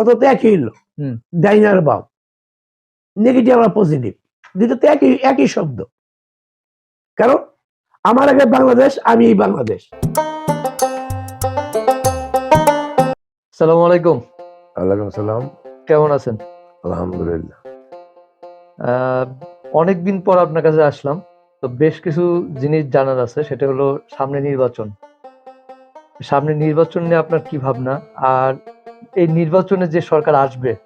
কথা তো একই হুম। ডাইনার বাপ। নেগেটিভ আর পজিটিভ দুটো তো একই একই শব্দ। কারণ আমার আগে বাংলাদেশ আমি এই বাংলাদেশ। সালাম আলাইকুম। আলাইকুম সালাম কেমন আছেন? আলহামদুলিল্লাহ। আহ, অনেকদিন পর আপনার কাছে আসলাম। তো বেশ কিছু জিনিস জানার আছে সেটা হলো সামনে নির্বাচন। সামনে নির্বাচন নিয়ে আপনার কি ভাবনা? আর এই নির্বাচনে যে সরকার আসবে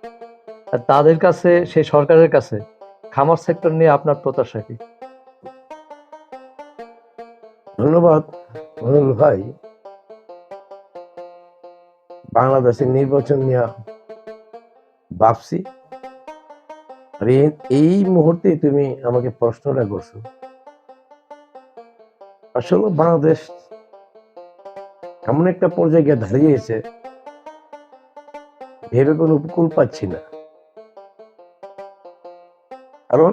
তাদের কাছে, সেই সরকারের কাছে, খামার সেক্টর নিয়ে আপনার প্রত্যাশা কি? ধন্যবাদ ভাই। বাংলাদেশের নির্বাচন নিয়ে ভাবছি। এই- মুহূর্তে তুমি আমাকে প্রশ্নটা করছ। আসলে বাংলাদেশ এমন একটা পর্যায়ে গিয়ে দাঁড়িয়েছে ভেবে কোনো উপকূল পাচ্ছি না। কারণ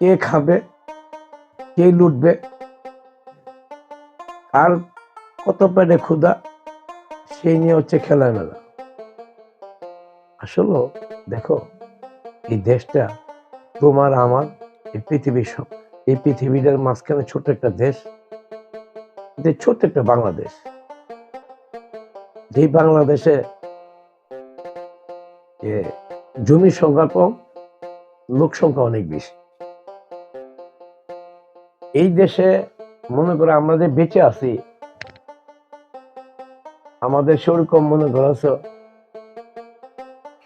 কে খাবে, কে লুটবে আর কত পেটে ক্ষুধা সেই নিয়ে হচ্ছে খেলা মেলা আসলে দেখো, এই দেশটা তোমার, আমার, এই পৃথিবীর সব, এই পৃথিবীটার মাঝখানে ছোট্ট একটা দেশ ছোট্ট একটা বাংলাদেশ। যেই বাংলাদেশে যে জমির সংখ্যা কম, লোক সংখ্যা অনেক বেশি। এই দেশে মনে করো আমরা যে বেঁচে আছি, আমাদের সেরকম মনে করছ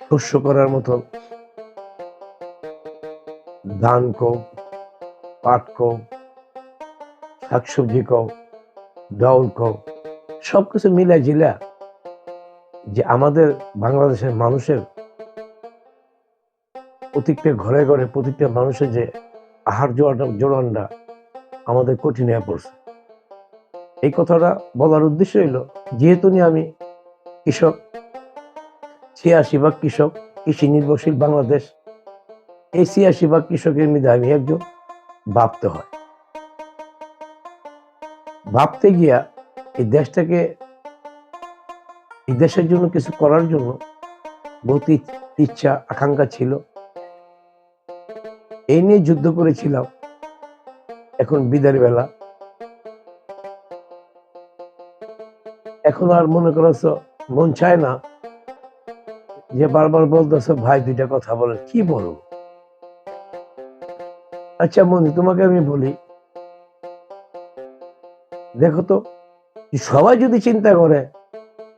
শস্য করার মতন ধান কও পাট কও শাকসবজি কও ডাউল কও সবকিছু মিলা জিলা যে আমাদের বাংলাদেশের মানুষের প্রত্যেকটা ঘরে ঘরে প্রত্যেকটা মানুষের যে আহার জোড়ানটা আমাদের কঠিন হয়ে পড়ছে। এই কথাটা বলার উদ্দেশ্য হইল, যেহেতু নি আমি কৃষক, ছিয়াশি ভাগ কৃষক, কৃষি নির্ভরশীল বাংলাদেশ, এই ছিয়াশি ভাগ কৃষকের মধ্যে আমি একজন ভাবতে হয়। ভাবতে গিয়া এই দেশটাকে এই দেশের জন্য কিছু করার জন্য বহুত ইচ্ছা, আকাঙ্ক্ষা ছিল। এই নিয়ে যুদ্ধ করেছিলাম এখন বিদার বেলা। এখন আর মনে করছ মন চায় না যে বারবার বলতেছ ভাই, দুইটা কথা বলে, কি বলব আচ্ছা মনি, তোমাকে আমি বলি, দেখো তো, সবাই যদি চিন্তা করে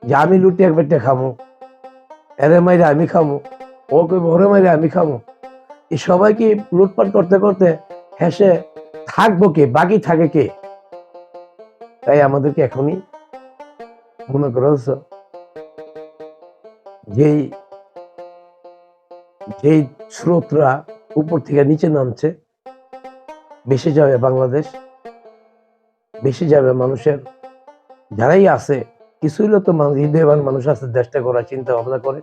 যে আমি লুটি এক বেটে খামো। এরে মাইরে আমি খামো। ও কই ওরে মাইরে আমি খামো। এই সবাইকে লুটপাট করতে করতে হেসে, থাকব কে? বাকি থাকে কে? তাই আমাদেরকে এখনই মনে করছ যেই যেই স্রোতরা উপর থেকে নিচে নামছে বেশি যাবে বাংলাদেশ বেশি যাবে মানুষের, যারাই আছে কিছু হইলেও তো মানুষ মানুষ আছে, দেশটা করার চিন্তা ভাবনা করে।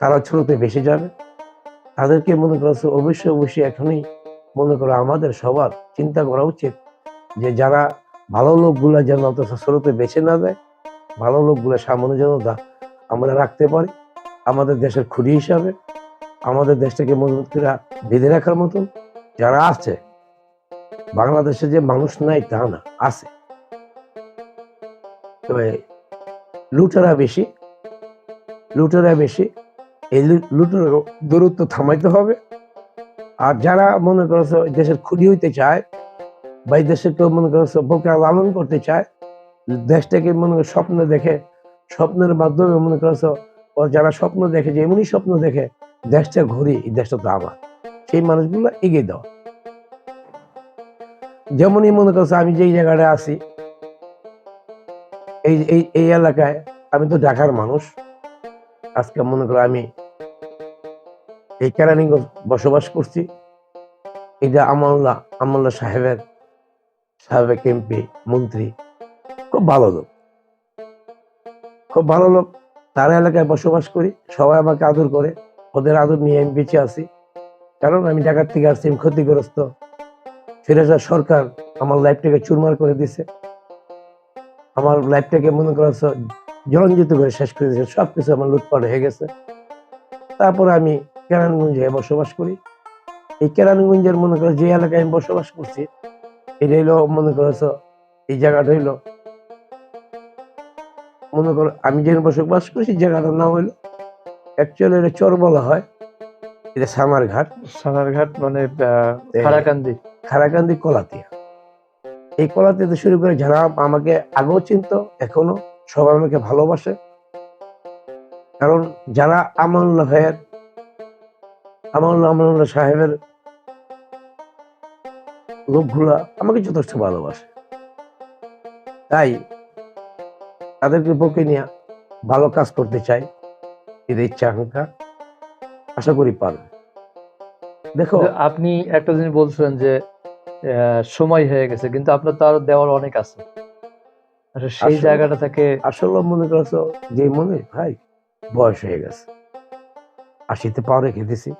তারা ছোটতে বেশি যাবে। তাদেরকে মনে করছে অবশ্যই অবশ্যই এখনই মনে করো আমাদের সবার চিন্তা করা উচিত যে যারা ভালো লোকগুলা যেন অত স্রোতে বেছে না যায় ভালো লোকগুলো সামনে যেন আমরা রাখতে পারি। আমাদের দেশের খুঁড়ি হিসাবে, আমাদের দেশটাকে মজবুত করে বেঁধে রাখার মতন যারা আছে, বাংলাদেশে যে মানুষ নাই তা না, আছে। তবে লুটেরা বেশি লুটেরা বেশি, এই লুটের দূরত্ব থামাইতে হবে। আর যারা মনে করছ দেশের খুঁড়ি হইতে চায় বা এই দেশে কেউ মনে করছ বোকা লালন করতে চায়, দেশটাকে মনে করো স্বপ্ন দেখে, স্বপ্নের মাধ্যমে মনে করছ, ও যারা স্বপ্ন দেখে, যে এমনই স্বপ্ন দেখে, দেশটা ঘুরি, এই দেশটা তো আমার। সেই মানুষগুলো এগিয়ে দাও। যেমনই মনে করছ আমি যেই জায়গাটা আছি এই এই এই এলাকায় আমি তো ঢাকার মানুষ। আজকে মনে করো আমি এই কেরানীগঞ্জ বসবাস করছি। এটা আমল্লা আমল্লা সাহেবের, সাবেক এমপি, মন্ত্রী, খুব ভালো লোক। খুব ভালো লোক। তার এলাকায় বসবাস করি। সবাই আমাকে আদর করে। ওদের আদর নিয়ে আমি বেঁচে আছি। কারণ আমি ঢাকার থেকে আসছি ক্ষতিগ্রস্ত। ফিরেজা সরকার আমার লাইফটাকে চুরমার করে দিছে আমার লাইফটাকে মনে করছ জলঞ্জিত করে শেষ করে দিয়েছে সব কিছু আমার লুটপাট হয়ে গেছে। তারপরে আমি কেরানগঞ্জে বসবাস করি। এই কেরানগঞ্জের মনে করো যে এলাকায় আমি বসবাস করছি এটা হইল মনে করেছ এই জায়গাটা হইল মনে করো আমি যেখানে বসবাস করছি জায়গাটার নাম হইল অ্যাকচুয়ালি এটা চর বলা হয়। এটা সামার ঘাট সানারঘাট মানে আহ, খারাকান্দি। খারাকান্দি কলাতিয়া। এই কলা থেকে শুরু করে যারা আমাকে আগেও চিনত, এখনও সবাই আমাকে ভালোবাসে। কারণ যারা আমানুল্লাহ ভাইয়ের, আমানুল্লাহ আমানুল্লাহ সাহেবের লোকগুলা আমাকে যথেষ্ট ভালোবাসে। তাই তাদেরকে পক্ষে নিয়ে ভালো কাজ করতে চাই, এদের ইচ্ছা আকাঙ্ক্ষা আশা করি পারবে দেখো আপনি একটা জিনিস বলছিলেন যে সময় হয়ে গেছে কিন্তু আপনার তো আরও দেওয়ার অনেক আছে। সেই জায়গাটা থেকে আসলে মনে করছ যে মনে ভাই বয়স হয়ে গেছে। আশিতে পাও রেখে দিছি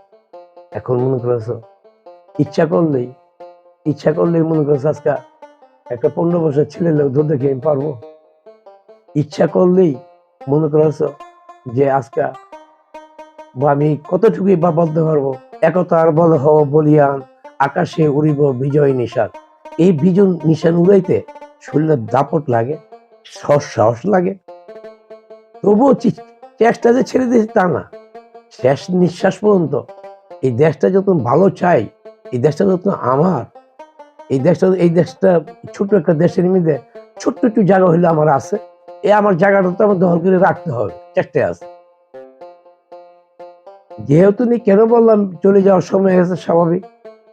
এখন মনে করছ ইচ্ছা করলেই ইচ্ছা করলেই মনে করছ আজকে একটা পনেরো বছর ছেলে লোক ধরে দেখে আমি পারব। ইচ্ছা করলেই মনে করছ যে আজকে বা আমি কতটুকুই বা বলতে পারব একতার বল হব বলিয়ান। আকাশে উড়িব বিজয় নিশান। এই বিজন নিশান উড়াইতে শরীরের দাপট লাগে সাহস লাগে। তবুও চেষ্টা যে ছেড়ে দিয়েছে তা না। শেষ নিঃশ্বাস পর্যন্ত এই দেশটা যত ভালো চাই, এই দেশটা যত আমার, এই দেশটা এই দেশটা ছোট একটা দেশের মধ্যে ছোট্ট একটু জায়গা হইলে আমার আছে এ আমার জায়গাটা তো আমার দখল করে রাখতে হবে, চেষ্টায় আছে। যেহেতু কেন বললাম, চলে যাওয়ার সময় গেছে স্বাভাবিক।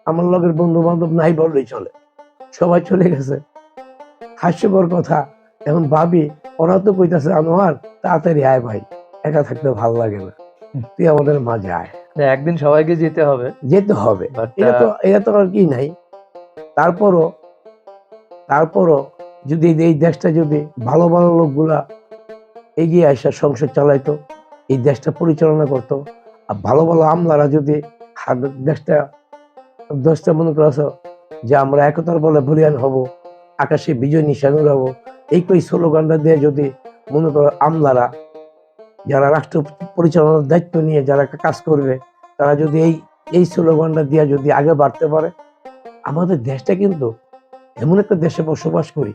আমার লগের বন্ধু বান্ধব নাই বললেই চলে। সবাই চলে গেছে। হাস্যকর কথা এখন ভাবি ওরা তো কইতাছে আনোয়ার তাড়াতাড়ি আয় ভাই একা থাকতে ভালো লাগে না। তুই আমাদের মাঝে আয়। একদিন সবাইকে যেতে হবে। যেতে হবে। এটা তো এটা তো আর কি নাই। তারপরও তারপরও যদি এই দেশটা যদি ভালো ভালো লোকগুলা এগিয়ে আসা সংসার চালাইতো এই দেশটা পরিচালনা করতো আর ভালো ভালো আমলারা যদি দেশটা দেশটা মনে করছ যে আমরা একতার বলে বলিয়ান হব, আকাশে বিজয় নিশান উড়াবো এই কই স্লোগানটা দিয়ে যদি মনে করো আমলারা, যারা রাষ্ট্র পরিচালনার দায়িত্ব নিয়ে যারা কাজ করবে, তারা যদি এই এই স্লোগানটা দিয়ে যদি আগে বাড়তে পারে, আমাদের দেশটা কিন্তু এমন একটা দেশে বসবাস করি।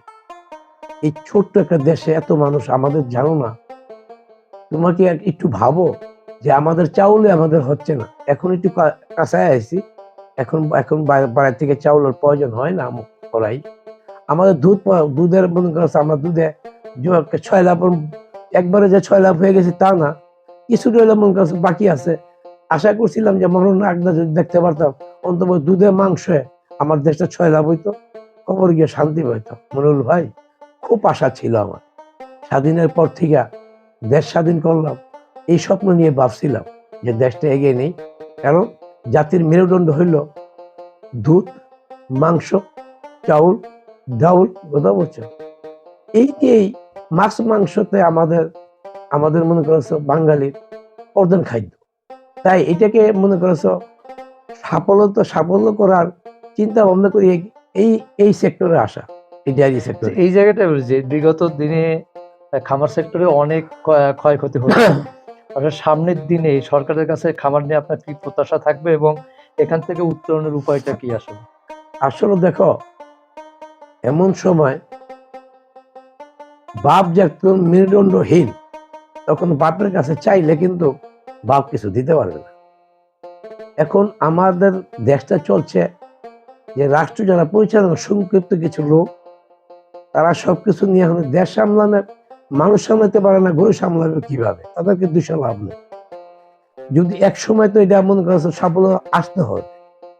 এই ছোট্ট একটা দেশে এত মানুষ আমাদের জানো না। তোমাকে এক- একটু ভাবো যে আমাদের চাউলে আমাদের হচ্ছে না। এখন একটু কা- কাঁচায় আইছি। এখন এখন বা- বাইরে থেকে চাউলের প্রয়োজন হয় না করাই আমাদের দুধ দুধের মনে করছে আমরা দুধে ছয় লাভ একবারে যে ছয় লাভ হয়ে গেছে তা না। কিছুটা মনে করছে বাকি আছে। আশা করছিলাম যে মরণ আগদা যদি দেখতে পারতাম, অন্তত দুধে মাংসে আমার দেশটা ছয় লাভ হইতো, কবর গিয়ে শান্তি পাইতো মনুল ভাই, খুব আশা ছিল আমার। স্বাধীনের পর থেকে দেশ স্বাধীন করলাম, এই স্বপ্ন নিয়ে ভাবছিলাম যে দেশটা এগিয়ে নেই। কারণ জাতির মেরুদণ্ড হইল দুধ মাংস চাউল ডাউল কথা বলছো এই নিয়েই মাছ মাংসতে আমাদের আমাদের মনে করেছ বাঙালির প্রধান খাদ্য। তাই এটাকে মনে করেছ সাফল্য তো সাফল্য করার চিন্তা ভাবনা করি এই- এই সেক্টরে আসা এই ডায়েরি সেক্টরে এই জায়গাটা যে বিগত দিনে খামার সেক্টরে অনেক ক্ষয়ক্ষতি হচ্ছে আসলে সামনের দিনে সরকারের কাছে খামার নিয়ে আপনার কি প্রত্যাশা থাকবে এবং এখান থেকে উত্তরণের উপায়টা কি আসলে? আসলে দেখো, এমন সময় বাপ যখন মেরুদণ্ডহীন, তখন বাপের কাছে চাইলে কিন্তু বাপ কিছু দিতে পারবে না। এখন আমাদের দেশটা চলছে যে রাষ্ট্র যারা পরিচালনা, সংক্ষিপ্ত কিছু লোক, তারা সবকিছু নিয়ে এখন দেশ সামলানো মানুষ সামলাতে পারে না গরু সামলাবে কীভাবে? তাদেরকে দুশো লাভ নেই। যদি এক সময় তো এটা মনে করছে সাফল্য আসতে হবে।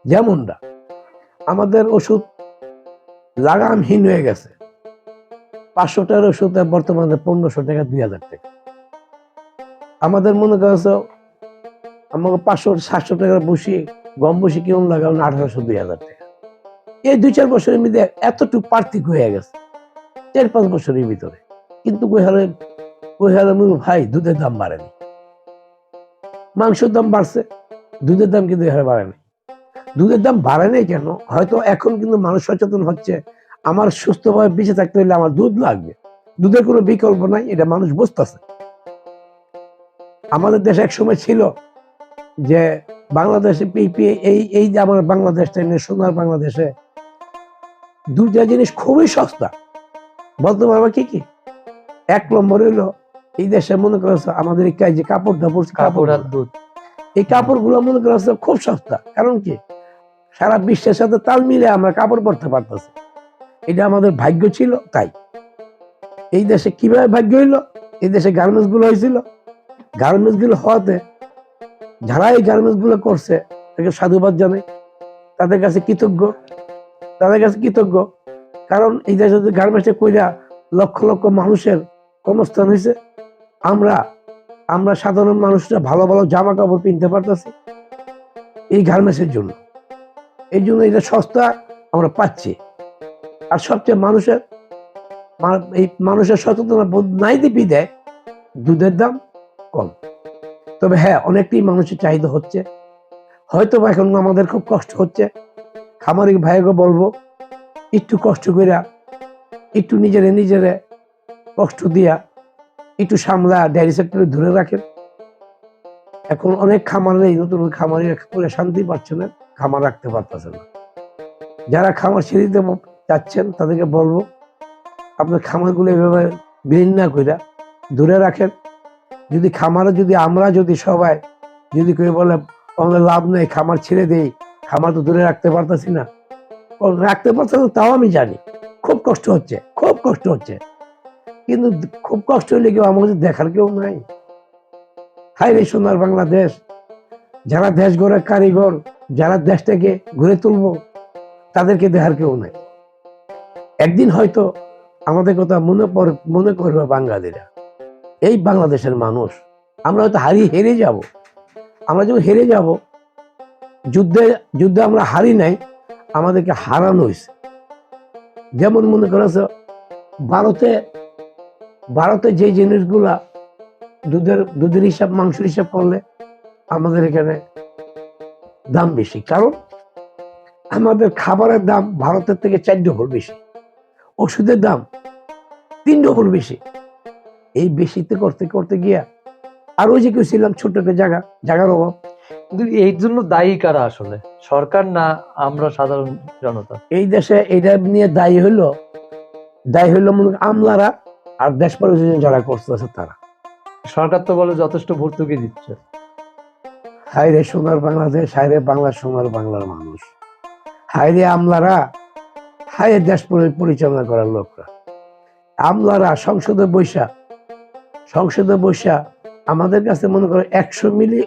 যেমনটা, আমাদের ওষুধ লাগামহীন হয়ে গেছে। পাঁচশো টাকার ওষুধ বর্তমানে পনেরোশো টাকা, দুই হাজার টাকা। আমাদের মনে করছ আমাকে পাঁচশো, সাতশো টাকার বসি গম বসি কেমন লাগাও না, আঠারোশো, দুই হাজার টাকা। এই দুই চার বছরের মধ্যে এতটুকু পার্থক্য হয়ে গেছে। চার পাঁচ বছরের ভিতরে। কিন্তু কৈহারে কৈহারে মূল ভাই দুধের দাম বাড়েনি। মাংসের দাম বাড়ছে, দুধের দাম কিন্তু এখানে বাড়েনি। দুধের দাম বাড়ে নাই কেন? হয়তো এখন কিন্তু মানুষ সচেতন হচ্ছে, আমার সুস্থভাবে বেঁচে থাকতে হলে আমার দুধ লাগবে। দুধের কোনো বিকল্প নাই, এটা মানুষ বুঝতেছে। আমাদের দেশে এক সময় ছিল যে বাংলাদেশে পিপি এই এই যে আমার বাংলাদেশটা নিয়ে সোনার বাংলাদেশে দুটা জিনিস খুবই সস্তা। বলতে পারব কি কি? এক নম্বর হইল এই দেশে মনে করছে আমাদের যে কাপড় দাপড় কাপড় আর দুধ। এই কাপড়গুলো মনে করছে খুব সস্তা। কারণ কি? সারা বিশ্বের সাথে তাল মিলে আমরা কাপড় পরতে পারতেছি। এটা আমাদের ভাগ্য ছিল তাই। এই দেশে কীভাবে ভাগ্য হইল? এই দেশে গার্মেন্টসগুলো হয়েছিল। গার্মেন্টসগুলো হওয়াতে যারা এই গার্মেন্টসগুলো করছে তাকে সাধুবাদ জানাই। তাদের কাছে কৃতজ্ঞ। তাদের কাছে কৃতজ্ঞ। কারণ এই দেশে গার্মেন্টসে কইরা লক্ষ লক্ষ মানুষের কর্মস্থান হয়েছে। আমরা আমরা সাধারণ মানুষরা ভালো ভালো জামা কাপড় কিনতে পারতেছি এই গার্মেন্টসের জন্য। এই জন্য এটা সস্তা আমরা পাচ্ছি। আর সবচেয়ে মানুষের এই মানুষের সচেতনতা বোধ নাই দিবি দেয়, দুধের দাম কম। তবে হ্যাঁ অনেকটাই মানুষের চাহিদা হচ্ছে। হয়তো বা এখন আমাদের খুব কষ্ট হচ্ছে। খামারি ভাইকে বলব, একটু কষ্ট করে একটু নিজেরে নিজেরে কষ্ট দিয়া একটু সামলা ডেয়ারি সেক্টরে ধরে রাখেন। এখন অনেক খামারে নতুন খামারি করে শান্তি পাচ্ছে না, খামার রাখতে পারতেছে না। যারা খামার ছেড়ে দিতে চাচ্ছেন, তাদেরকে বলব, আপনার খামারগুলো এভাবে বিলীন না কইরা দূরে রাখেন। যদি খামারে যদি আমরা যদি সবাই, যদি কেউ বলে আমাদের লাভ নেই, খামার ছেড়ে দেই, খামার তো দূরে রাখতে পারতেছি না। রাখতে পারছে না, তাও আমি জানি, খুব কষ্ট হচ্ছে, খুব কষ্ট হচ্ছে। কিন্তু খুব কষ্ট হলে কেউ আমাকে দেখার কেউ নাই। হাই রে সোনার বাংলাদেশ, যারা দেশ গড়ে কারিগর, যারা দেশটাকে ঘুরে তুলবো, তাদেরকে দেখার কেউ নাই। একদিন হয়তো আমাদের কথা মনে পড়ে মনে করবে বাঙালিরা, এই বাংলাদেশের মানুষ, আমরা হয়তো হারিয়ে হেরে যাব। আমরা যখন হেরে যাব, যুদ্ধে যুদ্ধে আমরা হারি নাই, আমাদেরকে হারানো হয়েছে। যেমন মনে করেছে, ভারতে ভারতে যে জিনিসগুলা দুধের দুধের হিসাব মাংসের হিসাব করলে আমাদের এখানে দাম বেশি। কারণ আমাদের খাবারের দাম ভারতের থেকে চার ডবল বেশি। ওষুধের দাম তিন ডবল বেশি। এই বেশিতে করতে করতে গিয়া আর ওই যে কেউ ছিলাম ছোট্ট একটা জায়গা জায়গার অভাব। কিন্তু এই জন্য দায়ী কারা আসলে? সরকার না আমরা সাধারণ জনতা? এই দেশে এটা নিয়ে দায়ী হইল দায়ী হইল মনে আমলারা আর দেশ পরিচালনা যারা করতেছে তারা। সরকার তো বলে যথেষ্ট ভর্তুকি দিচ্ছে। হায় রে সোনার বাংলাদেশ হায় রে বাংলা সোনার বাংলার মানুষ। হায় রে আমলারা হায় দেশ পরি- পরিচালনা করার লোকরা। আমলারা সংসদে বৈশা সংসদে বৈশা আমাদের কাছে মনে করে একশো মিলি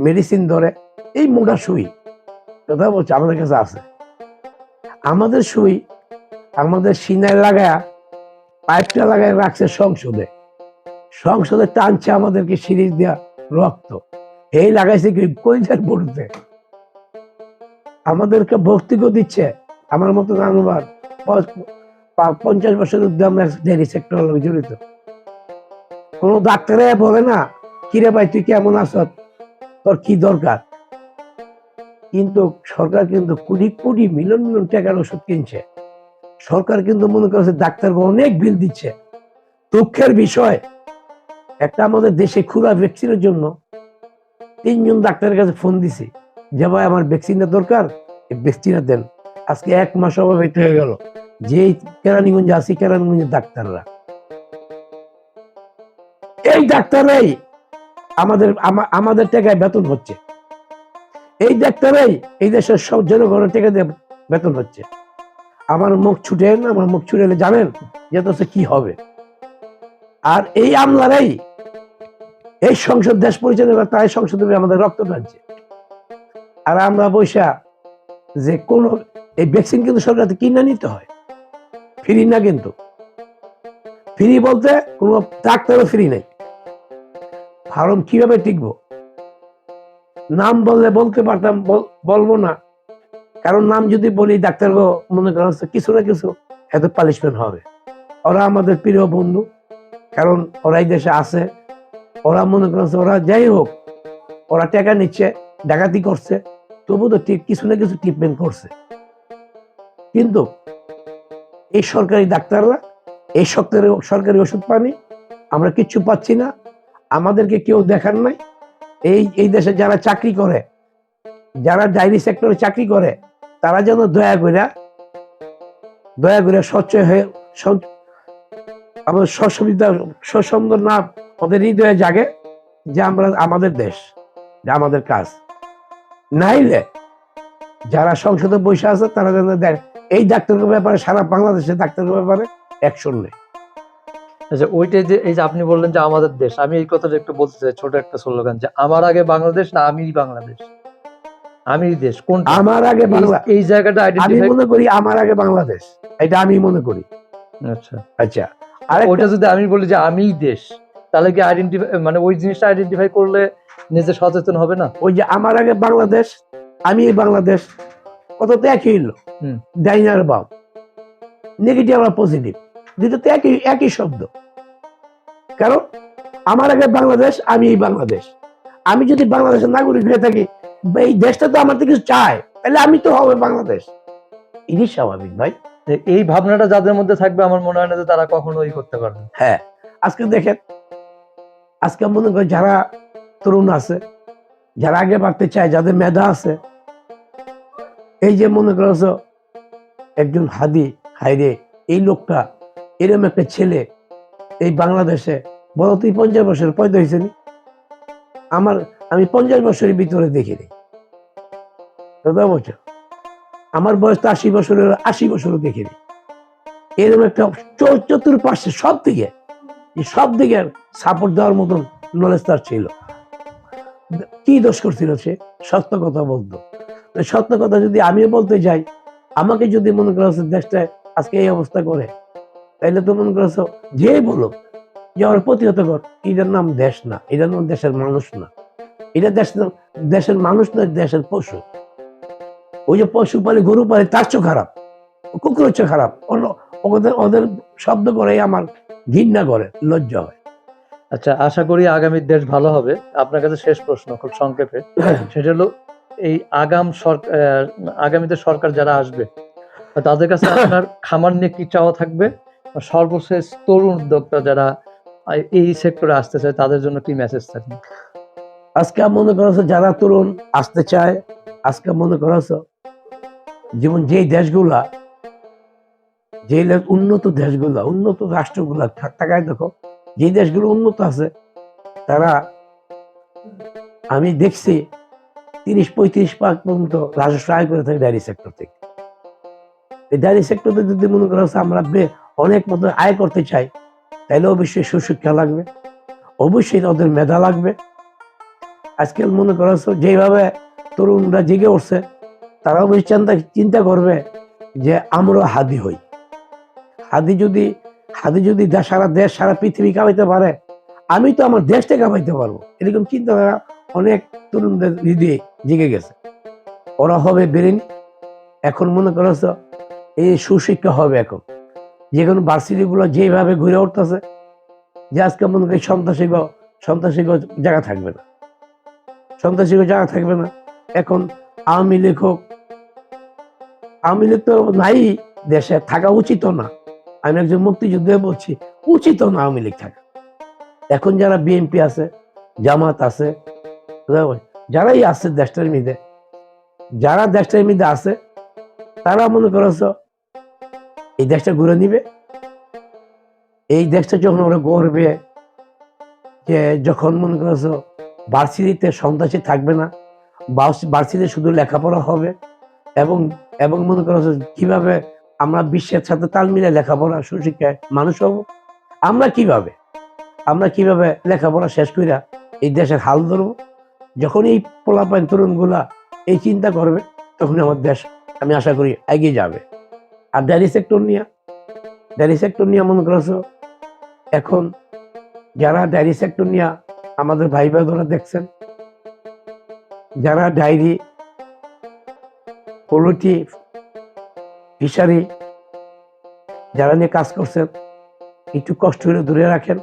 মেডিসিন ধরে এই মোটা সুই। কথা বলছে আমাদের কাছে আছে। আমাদের সুই আমাদের সিনায় লাগায়া পাইপটা লাগায় রাখছে সংসদে। সংসদে টানছে আমাদেরকে সিরিজ দেয়া রক্ত। এই লাগাইছে কি? কইজার বলতে আমাদেরকে ভর্তিও দিচ্ছে। আমার মতো আনুবার পঞ্চাশ বছর আমরা সেক্টর জড়িত। কোন ডাক্তারে বলে না, কিরে ভাই, তুই কেমন আছ? তোর কি দরকার? কিন্তু সরকার কিন্তু কোটি কোটি মিলন মিলন টাকার ওষুধ কিনছে। সরকার কিন্তু মনে করছে ডাক্তারকে অনেক বিল দিচ্ছে। দুঃখের বিষয়, একটা আমাদের দেশে খুরা ভ্যাকসিনের জন্য তিনজন ডাক্তারের কাছে ফোন দিছি, যে ভাই আমার ভ্যাকসিনটা দরকার ভ্যাকসিনটা দেন। আজকে এক মাস অভাবিত হয়ে গেল। যে কেরানীগঞ্জে আছি, কেরানীগঞ্জের ডাক্তাররা। এই ডাক্তাররাই আমাদের আমাদের টাকায় বেতন হচ্ছে। এই ডাক্তাররাই এই দেশের সব জনগণের টাকা দিয়ে বেতন হচ্ছে। আমার মুখ ছুটেন আমার মুখ ছুটে জানেন যে তো কি হবে। আর এই আমলারাই এই সংসদ দেশ পরিচালনা তাই সংসদে আমাদের রক্ত টানছে। আর আমরা বৈশা যে কোন, এই ভ্যাকসিন কিন্তু সরকার কিনে নিতে হয়। ফ্রি না কিন্তু। ফ্রি বলতে কোনো ডাক্তারও ফ্রি নেই। ফার্ম কীভাবে টিকবো? নাম বললে বলতে পারতাম, বল- বলব না। কারণ নাম যদি বলি ডাক্তার মনে করেন কিছু না কিছু এত পানিশমেন্ট হবে। ওরা আমাদের প্রিয় বন্ধু, কারণ ওরা এই দেশে আছে। ওরা মনে করছে ওরা যাই হোক, ওরা টাকা নিচ্ছে, ডাকাতি করছে, তবু তো কিছু না কিছু ট্রিটমেন্ট করছে। কিন্তু এই সরকারি ডাক্তাররা, এই সরকারি সরকারি ওষুধ পানি আমরা কিচ্ছু পাচ্ছি না, আমাদেরকে কেউ দেখার নাই। এই এই দেশে যারা চাকরি করে, যারা ডায়েরি সেক্টরে চাকরি করে তারা যেন দয়া করে দয়া করে স্বচ্ছ হয়ে আমাদের সসুবিধা সসুন্দর না ওদের হৃদয়ে জাগে যে আমরা আমাদের দেশ, যে আমাদের কাজ। নাইলে যারা সংসদে বসে আছে, তারা যেন দেখ, এই ডাক্তারের ব্যাপারে সারা বাংলাদেশের ডাক্তারের ব্যাপারে অ্যাকশন নেই। আচ্ছা ওইটাই যে, এই যে আপনি বললেন যে আমাদের দেশ, আমি এই কথাটা একটু বলতে চাই, ছোট একটা স্লোগান যে, আমার আগে বাংলাদেশ না আমি বাংলাদেশ। আমি দেশ কোনটা? আমার আগে বাংলা এই- জায়গাটা আমি মনে করি আমার আগে বাংলাদেশ। এটা আমি মনে করি। আচ্ছা। আচ্ছা আর ওইটা যদি আমি বলি যে আমিই দেশ তাহলে কি আইডেন্টিফাই মানে ওই জিনিসটা আইডেন্টিফাই করলে নিজে সচেতন হবে না? ওই যে আমার আগে বাংলাদেশ আমি বাংলাদেশ কত তো একই হুম। ডাইনার বাপ। নেগেটিভ আর পজিটিভ দুটো তো একই একই শব্দ। কারণ আমার আগে বাংলাদেশ আমি বাংলাদেশ। আমি যদি বাংলাদেশের নাগরিক হয়ে থাকি এই দেশটা তো আমার থেকে কিছু চায় তাহলে আমি তো হবে বাংলাদেশ। এটি স্বাভাবিক ভাই। এই ভাবনাটা যাদের মধ্যে থাকবে আমার মনে হয় না যে তারা কখনো ওই করতে পারবে। হ্যাঁ আজকে দেখেন আজকে মনে করেন যারা তরুণ আছে যারা আগে বাড়তে চায় যাদের মেধা আছে এই যে মনে করছ একজন হাদি হাইরে এই লোকটা এরকম একটা ছেলে এই বাংলাদেশে বড় তুই পঞ্চাশ বছর পয়দা হয়েছে আমার আমি পঞ্চাশ বছরের ভিতরে দেখিনি। দাদা বলছো, আমার বয়স তো আশি বছরের, আশি বছরও দেখিনি। এরকম একটা চতুর্পাশে সব দিকে সব দিকে সাপোর্ট দেওয়ার মতন নলেজ তার ছিল। কি দোষ করছিল সে? সত্য কথা বলতো। সত্য কথা যদি আমিও বলতে যাই, আমাকে যদি মনে করছ দেশটায় আজকে এই অবস্থা করে, তাইলে তো মনে করছ যে বলো যে আমার প্রতিহত কর, এটার নাম দেশ না, এটার নাম দেশের মানুষ না। এটা দেশ দেশের মানুষ না দেশের পশু। ওই যে পশু পালে গরু পালে তার চেয়ে খারাপ। কুকুর হচ্ছে খারাপ। ওদের ওদের শব্দ করে আমার ঘৃণা করে লজ্জা হয়। আচ্ছা আশা করি আগামী দেশ ভালো হবে। আপনার কাছে শেষ প্রশ্ন খুব সংক্ষেপে। সেটা হলো এই আগাম সরকার আগামীতে সরকার যারা আসবে তাদের কাছে আপনার খামার নিয়ে কি চাওয়া থাকবে? সর্বশেষ তরুণ উদ্যোক্তা যারা এই সেক্টরে আসতে চায় তাদের জন্য কি মেসেজ থাকবে? আজকে মনে করছ যারা তরুণ আসতে চায়, আজকে মনে করছ যেমন যে দেশগুলা যে উন্নত দেশগুলা, উন্নত রাষ্ট্রগুলা থা- তাকায় দেখো যে দেশগুলো উন্নত আছে, তারা আমি দেখছি তিরিশ, পঁয়ত্রিশ পাঁচ পর্যন্ত রাজস্ব আয় করে থাকে ডায়েরি সেক্টর থেকে। এই ডায়েরি সেক্টরে যদি মনে করো আমরা অনেক মতো আয় করতে চাই তাহলে অবশ্যই সুশিক্ষা লাগবে, অবশ্যই ওদের মেধা লাগবে। আজকে মনে করছ যেভাবে তরুণরা জেগে উঠছে, তারাও অবশ্যই চিন্তা চিন্তা করবে যে আমরা হাদি হই। হাদি যদি হাদি যদি সারা দেশ, সারা পৃথিবী কামাইতে পারে, আমি তো আমার দেশটা কামাইতে পারব। এরকম চিন্তাধারা অনেক তরুণদের হৃদয়ে জেগে গেছে। ওরা হবে বেরেনি। এখন মনে করছ এই সুশিক্ষা হবে এখন। যে কোনো ভার্সিটি গুলো যেভাবে ঘুরে উঠতেছে, যে আজকে মনে করি সন্ত্রাসী সন্ত্রাসী জায়গা থাকবে না। সন্ত্রাসী জায়গা থাকবে না। এখন আওয়ামী লীগ হোক, আওয়ামী লীগ তো নাই দেশে, থাকা উচিত না। আমি একজন মুক্তিযুদ্ধে বলছি, উচিত না আওয়ামী লীগ থাকা। এখন যারা বিএনপি আছে, জামাত আছে, যারাই আছে দেশটার মধ্যে, যারা দেশটার মধ্যে আছে, তারা মনে করছ এই দেশটা ঘুরে নিবে। এই দেশটা যখন ওরা গড়বে, যে যখন মনে করছ ভার্সিটিতে সন্ত্রাসী থাকবে না ভার্সিটিতে শুধু লেখাপড়া হবে এবং এবং মনে করছ কীভাবে আমরা বিশ্বের সাথে তাল মিলে লেখাপড়া সুশিক্ষায় মানুষ হব। আমরা কীভাবে? আমরা কীভাবে লেখাপড়া শেষ কইরা এই দেশের হাল ধরবো? যখন এই পোলাপাইন তরুণগুলা এই চিন্তা করবে তখন আমার দেশ, আমি আশা করি এগিয়ে যাবে। আর ডেয়ারি সেক্টর নিয়ে, ডেয়ারি সেক্টর নিয়ে মনে করছ? এখন যারা ডেয়ারি সেক্টর নিয়ে আমাদের ভাই বোনেরা দেখছেন? যারা ডায়েরি, পোলট্রি, ফিশারি, যারা নিয়ে কাজ করছেন, একটু কষ্ট হলে দূরে রাখেন।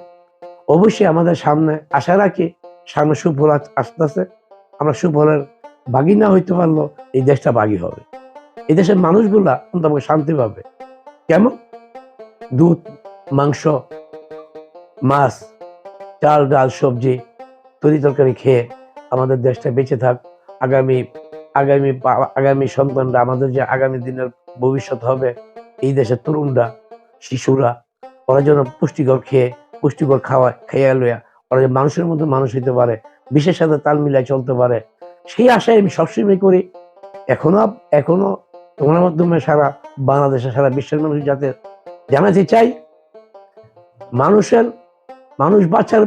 অবশ্যই আমাদের সামনে আশা রাখি সামনে সুফল আস- আসতেছে। আমরা সুফলের বাগি না হইতে পারল এই দেশটা বাগি হবে। এই দেশের মানুষগুলা অন্তত শান্তি পাবে। কেমন? দুধ, মাংস, মাছ চাল ডাল, সবজি, তরি তরকারি খেয়ে আমাদের দেশটা বেঁচে থাক। আগামী আগামী আগামী সন্তানরা, আমাদের যে আগামী দিনের ভবিষ্যৎ হবে, এই দেশের তরুণরা, শিশুরা, ওরা যেন পুষ্টিকর খেয়ে, পুষ্টিকর খাওয়া খেয়ে লইয়া, ওরা যে মানুষের মতো মানুষ হইতে পারে বিশ্বের সাথে তাল মিলাই চলতে পারে, সেই আশায় আমি সবসময় করি। এখনও এখনও তোমার মাধ্যমে সারা বাংলাদেশে, সারা বিশ্বের মানুষ যাতে জানাতে চাই, মানুষের মানুষ বাচ্চার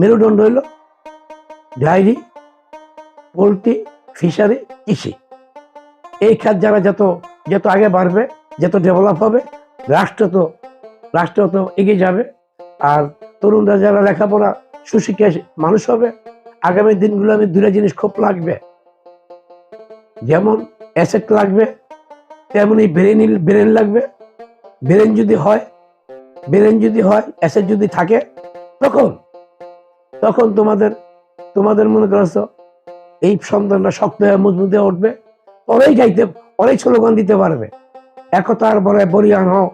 মেরুদণ্ড হইল ডায়েরি, পোলট্রি, ফিশারি, কৃষি। এই খাত যারা যত যত আগে বাড়বে, যত ডেভেলপ হবে, রাষ্ট্র তো রাষ্ট্র তো এগিয়ে যাবে। আর তরুণরা যারা লেখাপড়া সুশিক্ষা মানুষ হবে, আগামী দিনগুলো আমি দুটা জিনিস খুব লাগবে। যেমন অ্যাসেট লাগবে, তেমনি ব্রেন ব্রেন লাগবে। ব্রেন যদি হয় ব্রেন যদি হয় অ্যাসেট যদি থাকে তখন তখন তোমাদের তোমাদের মনে করছ এই সন্তানরা শক্ত হয়ে মজবুত হয়ে উঠবে ওরাই গাইতে ওরাই স্লোগান দিতে পারবে। একতার বলে বরিয়ান হও,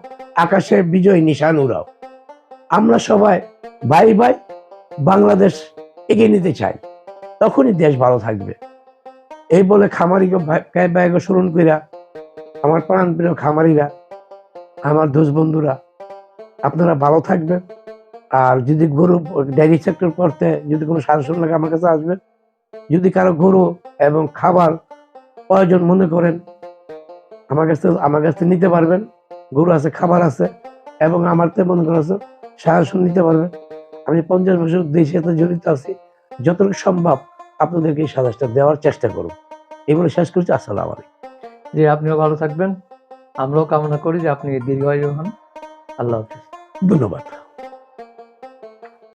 আকাশে বিজয় নিশান উড়াও। আমরা সবাই ভাই ভাই বাংলাদেশ এগিয়ে নিতে চাই, তখনই দেশ ভালো থাকবে। এই বলে খামারিকে ব্যয় স্মরণ কইরা, আমার প্রাণ প্রিয় খামারিরা, আমার দোষ বন্ধুরা, আপনারা ভালো থাকবেন। আর যদি গরু ডেয়ারি সেক্টর করতে যদি কোনো সাজেশন লাগে আমার কাছে আসবেন। যদি কারও গরু এবং খাবার প্রয়োজন মনে করেন আমার কাছ থেকে আমার কাছ থেকে নিতে পারবেন। গরু আছে খাবার আছে এবং আমার তো মনে করেছে সাজেশন নিতে পারবেন। আমি পঞ্চাশ বছর দেশের সাথে জড়িত আছি। যতটুকু সম্ভব আপনাদেরকে এই সাজেশনটা দেওয়ার চেষ্টা করব। এগুলো শেষ করছি। আসসালাম আলাইকুম। যে আপনিও ভালো থাকবেন। আমরাও কামনা করি যে আপনি দীর্ঘায়ু হন। আল্লাহ হাফিজ। ধন্যবাদ।